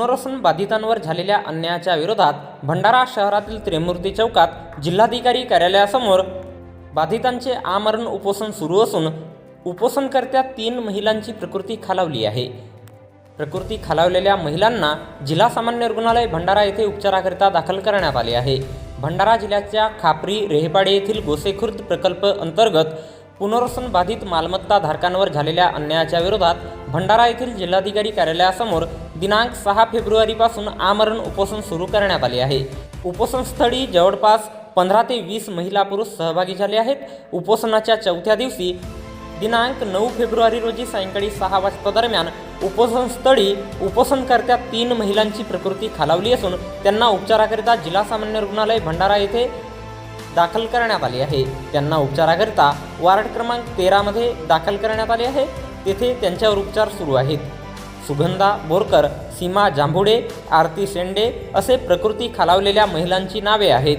पुनर्वसन बाधितांवर झालेल्या अन्यायाच्या विरोधात भंडारा शहरातील त्रिमूर्ती चौकात जिल्हाधिकारी कार्यालयासमोर बाधितांचे आमरण उपोषण सुरू असून उपोषणकर्त्या तीन महिलांची प्रकृती खालावली आहे. प्रकृती खालावलेल्या महिलांना जिल्हा सामान्य रुग्णालय भंडारा येथे उपचाराकरिता दाखल करण्यात आले आहे. भंडारा जिल्ह्याच्या खापरी रेहपाडे येथील गोसेखुर्द प्रकल्प अंतर्गत पुनर्वसन बाधित मालमत्ता धारकांवर झालेल्या अन्यायाच्या विरोधात भंडारा येथील जिल्हाधिकारी कार्यालयासमोर दिनांक सहा फेब्रुवारीपासून आमरण उपोषण सुरू करण्यात आले आहे. उपोषणस्थळी जवळपास पंधरा ते वीस महिला पुरुष सहभागी झाले आहेत. उपोषणाच्या चौथ्या दिवशी दिनांक नऊ फेब्रुवारी रोजी सायंकाळी सहा वाजता दरम्यान उपोषणस्थळी उपोषणकर्त्या तीन महिलांची प्रकृती खालावली असून त्यांना उपचाराकरिता जिल्हा सामान्य रुग्णालय भंडारा येथे दाखल करण्यात आली आहे. त्यांना उपचाराकरिता वार्ड क्रमांक तेरामध्ये दाखल करण्यात आले आहे. तेथे त्यांच्यावर उपचार सुरू आहेत. सुगंधा बोरकर सीमा जांभुडे आरती शेंडे असे प्रकृती खालावलेल्या महिलांची नावे आहेत.